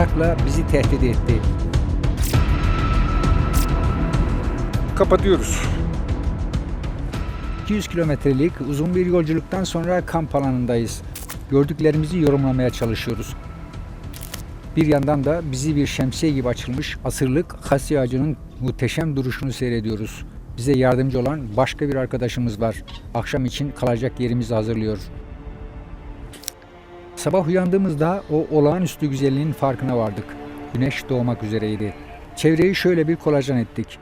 mızrakla bizi tehdit etti. Kapatıyoruz. 200 kilometrelik uzun bir yolculuktan sonra kamp alanındayız. Gördüklerimizi yorumlamaya çalışıyoruz. Bir yandan da bizi bir şemsiye gibi açılmış asırlık hasya ağacının muhteşem duruşunu seyrediyoruz. Bize yardımcı olan başka bir arkadaşımız var. Akşam için kalacak yerimizi hazırlıyor. Sabah uyandığımızda o olağanüstü güzelliğin farkına vardık. Güneş doğmak üzereydi. Çevreyi şöyle bir kolajan ettik.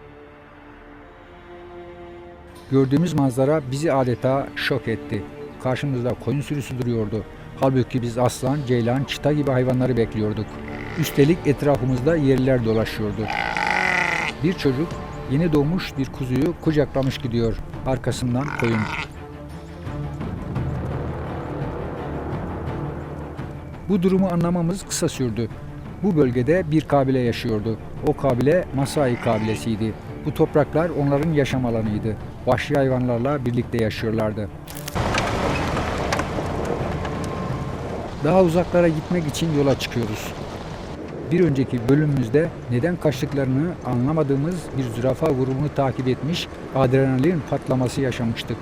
Gördüğümüz manzara bizi adeta şok etti. Karşımızda koyun sürüsü duruyordu. Halbuki biz aslan, ceylan, çita gibi hayvanları bekliyorduk. Üstelik etrafımızda yerliler dolaşıyordu. Bir çocuk yeni doğmuş bir kuzuyu kucaklamış gidiyor. Arkasından koyun. Bu durumu anlamamız kısa sürdü. Bu bölgede bir kabile yaşıyordu. O kabile Masai kabilesiydi. Bu topraklar onların yaşam alanıydı. Vahşi hayvanlarla birlikte yaşıyorlardı. Daha uzaklara gitmek için yola çıkıyoruz. Bir önceki bölümümüzde neden kaçtıklarını anlamadığımız bir zürafa grubunu takip etmiş, adrenalin patlaması yaşamıştık.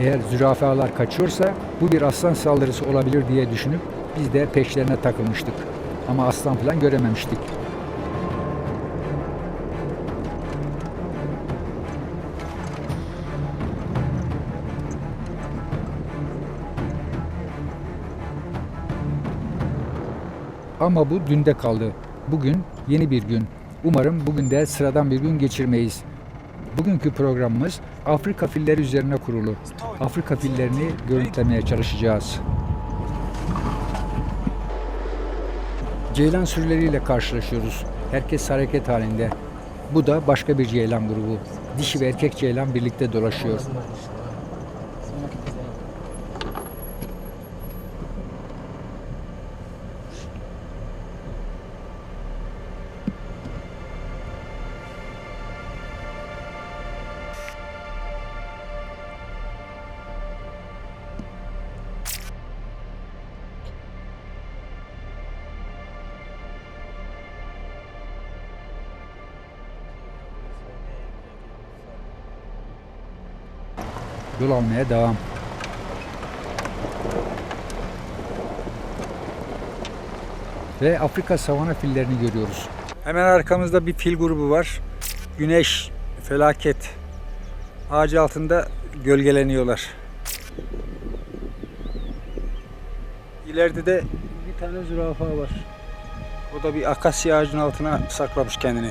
Eğer zürafalar kaçıyorsa bu bir aslan saldırısı olabilir diye düşünüp biz de peşlerine takılmıştık. Ama aslan falan görememiştik. Ama bu dünde kaldı. Bugün yeni bir gün. Umarım bugün de sıradan bir gün geçirmeyiz. Bugünkü programımız Afrika filleri üzerine kurulu. Afrika fillerini görüntülemeye çalışacağız. Ceylan sürüleriyle karşılaşıyoruz. Herkes hareket halinde. Bu da başka bir ceylan grubu. Dişi ve erkek ceylan birlikte dolaşıyor. Yol almaya devam. Ve Afrika savana fillerini görüyoruz. Hemen arkamızda bir fil grubu var. Güneş, felaket. Ağacı altında gölgeleniyorlar. İleride de bir tane zürafa var. O da bir akasya ağacının altına saklamış kendini.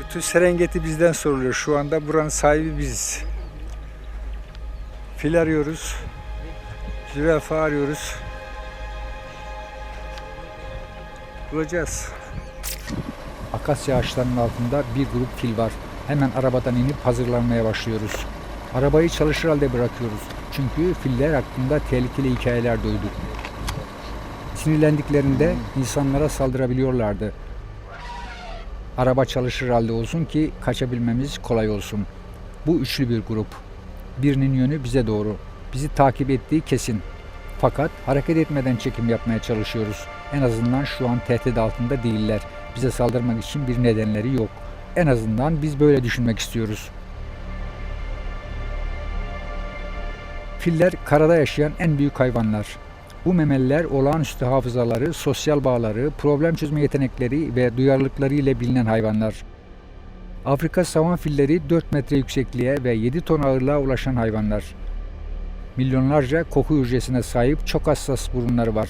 Bütün Serengeti bizden soruluyor. Şu anda buranın sahibi biziz. Fil arıyoruz. Zürafa arıyoruz. Bulacağız. Akasya ağaçlarının altında bir grup fil var. Hemen arabadan inip hazırlanmaya başlıyoruz. Arabayı çalışır halde bırakıyoruz. Çünkü filler hakkında tehlikeli hikayeler duyduk. Sinirlendiklerinde insanlara saldırabiliyorlardı. Araba çalışır halde olsun ki kaçabilmemiz kolay olsun. Bu üçlü bir grup. Birinin yönü bize doğru. Bizi takip ettiği kesin. Fakat hareket etmeden çekim yapmaya çalışıyoruz. En azından şu an tehdit altında değiller. Bize saldırmak için bir nedenleri yok. En azından biz böyle düşünmek istiyoruz. Filler karada yaşayan en büyük hayvanlar. Bu memeliler olağanüstü hafızaları, sosyal bağları, problem çözme yetenekleri ve duyarlılıkları ile bilinen hayvanlar. Afrika savan filleri 4 metre yüksekliğe ve 7 ton ağırlığa ulaşan hayvanlar. Milyonlarca koku hücresine sahip çok hassas burunları var.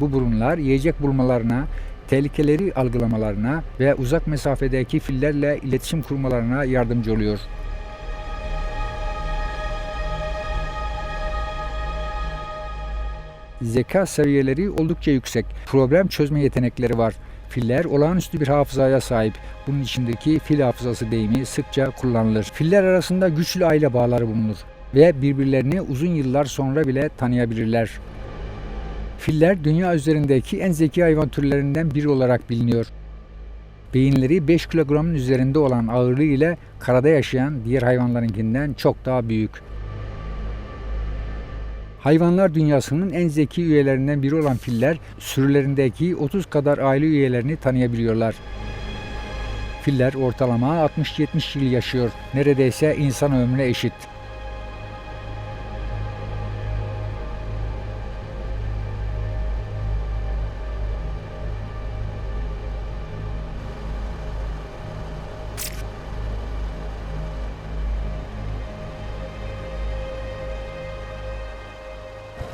Bu burunlar yiyecek bulmalarına, tehlikeleri algılamalarına ve uzak mesafedeki fillerle iletişim kurmalarına yardımcı oluyor. Zeka seviyeleri oldukça yüksek. Problem çözme yetenekleri var. Filler olağanüstü bir hafızaya sahip. Bunun içindeki fil hafızası deyimi sıkça kullanılır. Filler arasında güçlü aile bağları bulunur ve birbirlerini uzun yıllar sonra bile tanıyabilirler. Filler dünya üzerindeki en zeki hayvan türlerinden biri olarak biliniyor. Beyinleri 5 kilogramın üzerinde olan ağırlığı ile karada yaşayan diğer hayvanlarınkinden çok daha büyük. Hayvanlar dünyasının en zeki üyelerinden biri olan filler sürülerindeki 30 kadar aile üyelerini tanıyabiliyorlar. Filler ortalama 60-70 yıl yaşıyor. Neredeyse insan ömrüne eşit.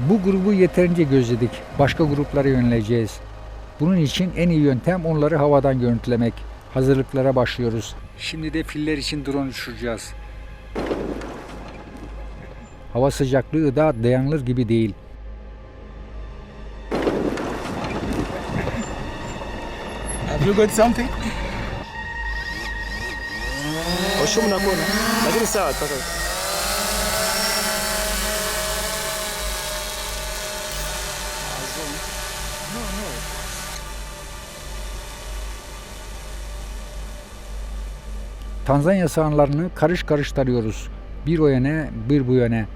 Bu grubu yeterince gözledik. Başka gruplara yöneleceğiz. Bunun için en iyi yöntem onları havadan görüntülemek. Hazırlıklara başlıyoruz. Şimdi de filler için drone uçuracağız. Hava sıcaklığı da dayanılır gibi değil. Have you got something? Washumu nakuona, lakini sawa Tanzanya sahanlarını karış karış tarıyoruz. Bir o yöne, bir bu yöne.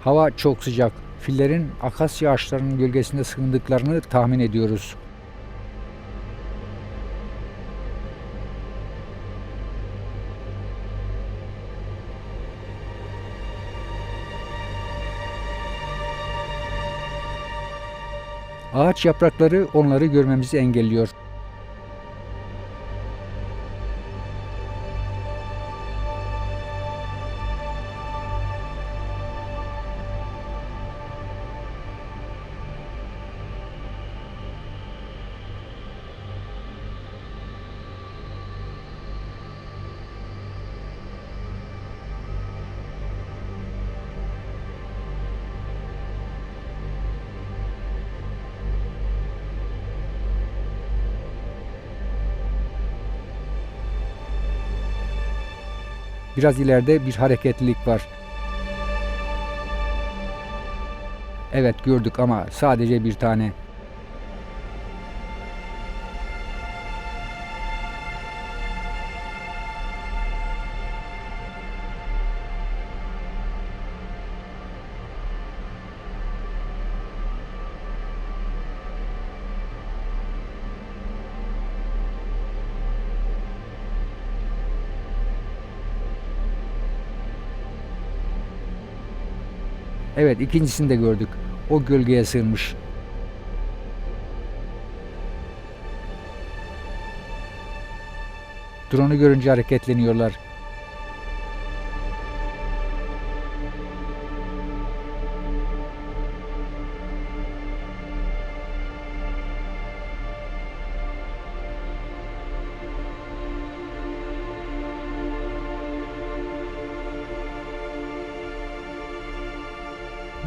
Hava çok sıcak. Fillerin akasya ağaçlarının gölgesinde sığındıklarını tahmin ediyoruz. Ağaç yaprakları onları görmemizi engelliyor. Biraz ileride bir hareketlilik var. Evet gördük ama sadece bir tane. Evet ikincisini de gördük. O gölgeye sığınmış. Drone'u görünce hareketleniyorlar.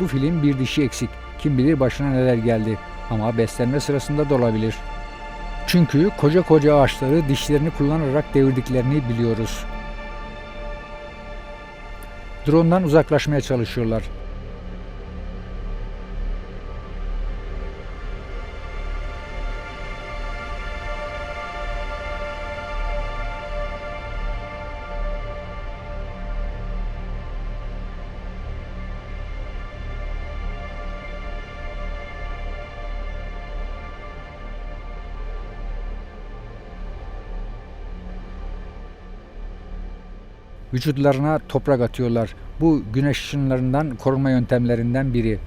Bu film bir dişi eksik. Kim bilir başına neler geldi. Ama beslenme sırasında da olabilir. Çünkü koca koca ağaçları dişlerini kullanarak devirdiklerini biliyoruz. Drone'dan uzaklaşmaya çalışıyorlar. Vücutlarına toprak atıyorlar. Bu güneş ışınlarından korunma yöntemlerinden biri.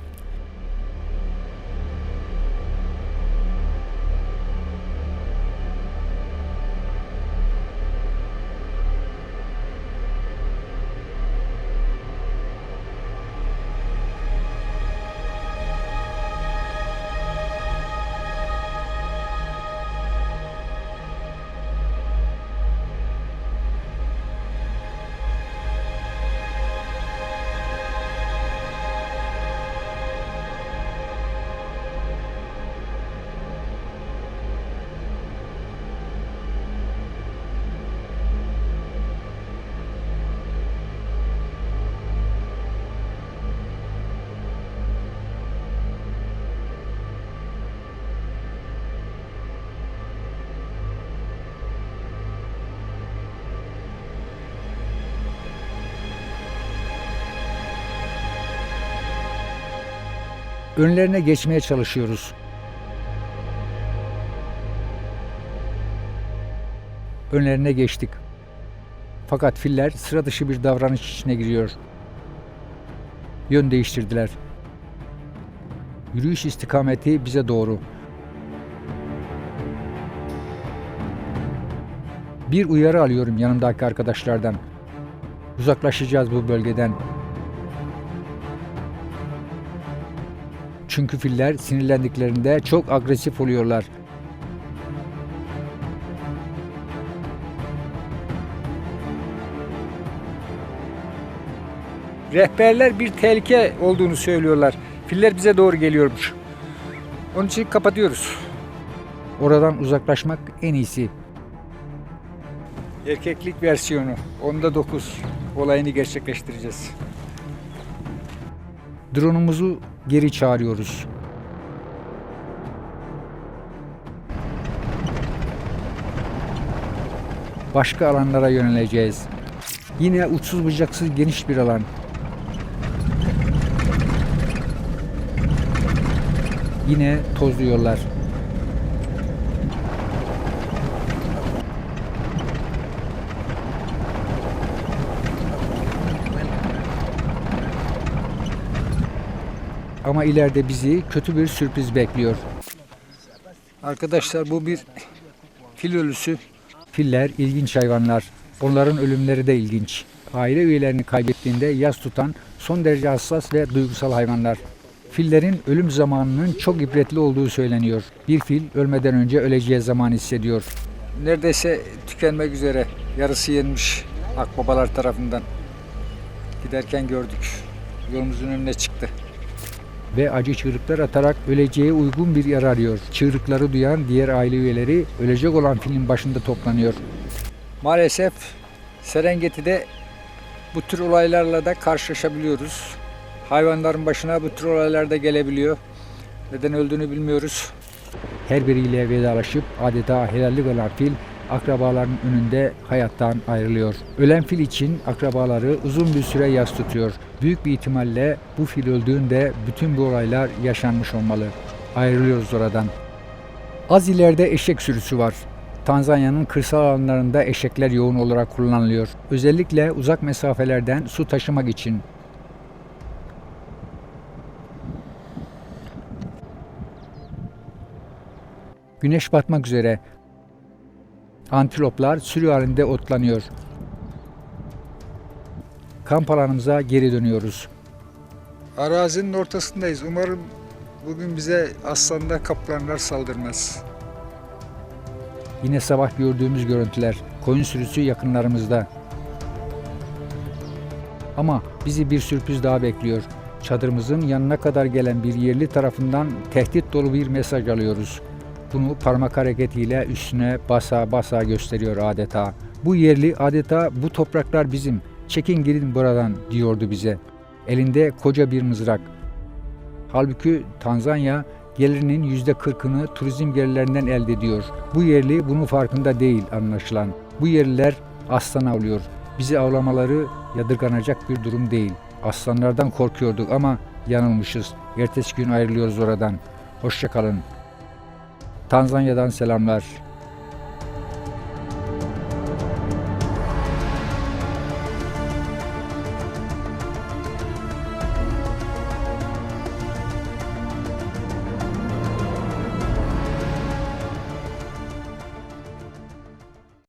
Önlerine geçmeye çalışıyoruz. Önlerine geçtik. Fakat filler sıra dışı bir davranış içine giriyor. Yön değiştirdiler. Yürüyüş istikameti bize doğru. Bir uyarı alıyorum yanımdaki arkadaşlardan. Uzaklaşacağız bu bölgeden. Çünkü filler sinirlendiklerinde çok agresif oluyorlar. Rehberler bir tehlike olduğunu söylüyorlar. Filler bize doğru geliyormuş. Onun için kapatıyoruz. Oradan uzaklaşmak en iyisi. Erkeklik versiyonu. Onda 9 olayını gerçekleştireceğiz. Drone'umuzu geri çağırıyoruz. Başka alanlara yöneleceğiz. Yine uçsuz bucaksız geniş bir alan. Yine tozluyorlar. Ama ileride bizi kötü bir sürpriz bekliyor. Arkadaşlar bu bir fil ölüsü. Filler ilginç hayvanlar. Onların ölümleri de ilginç. Aile üyelerini kaybettiğinde yas tutan son derece hassas ve duygusal hayvanlar. Fillerin ölüm zamanının çok ibretli olduğu söyleniyor. Bir fil ölmeden önce öleceği zaman hissediyor. Neredeyse tükenmek üzere. Yarısı yenmiş akbabalar tarafından. Giderken gördük. Yolumuzun önüne çıktı. Ve acı çığlıklar atarak öleceğe uygun bir yer arıyor. Çığlıkları duyan diğer aile üyeleri ölecek olan filin başında toplanıyor. Maalesef Serengeti'de bu tür olaylarla da karşılaşabiliyoruz. Hayvanların başına bu tür olaylar da gelebiliyor. Neden öldüğünü bilmiyoruz. Her biriyle vedalaşıp adeta helallik olan fil akrabaların önünde hayattan ayrılıyor. Ölen fil için akrabaları uzun bir süre yas tutuyor. Büyük bir ihtimalle bu fil öldüğünde bütün bu olaylar yaşanmış olmalı. Ayrılıyoruz oradan. Az ileride eşek sürüsü var. Tanzanya'nın kırsal alanlarında eşekler yoğun olarak kullanılıyor. Özellikle uzak mesafelerden su taşımak için. Güneş batmak üzere. Antiloplar sürü halinde otlanıyor. Kamp alanımıza geri dönüyoruz. Arazinin ortasındayız. Umarım bugün bize aslanlar, kaplanlar saldırmaz. Yine sabah gördüğümüz görüntüler. Koyun sürüsü yakınlarımızda. Ama bizi bir sürpriz daha bekliyor. Çadırımızın yanına kadar gelen bir yerli tarafından tehdit dolu bir mesaj alıyoruz. Bunu parmak hareketiyle üstüne basa basa gösteriyor adeta. Bu yerli adeta bu topraklar bizim. Çekin gidin buradan diyordu bize. Elinde koca bir mızrak. Halbuki Tanzanya gelirinin yüzde kırkını turizm gelirlerinden elde ediyor. Bu yerli bunun farkında değil anlaşılan. Bu yerliler aslan avlıyor. Bizi avlamaları yadırganacak bir durum değil. Aslanlardan korkuyorduk ama yanılmışız. Ertesi gün ayrılıyoruz oradan. Hoşçakalın. Tanzanya'dan selamlar.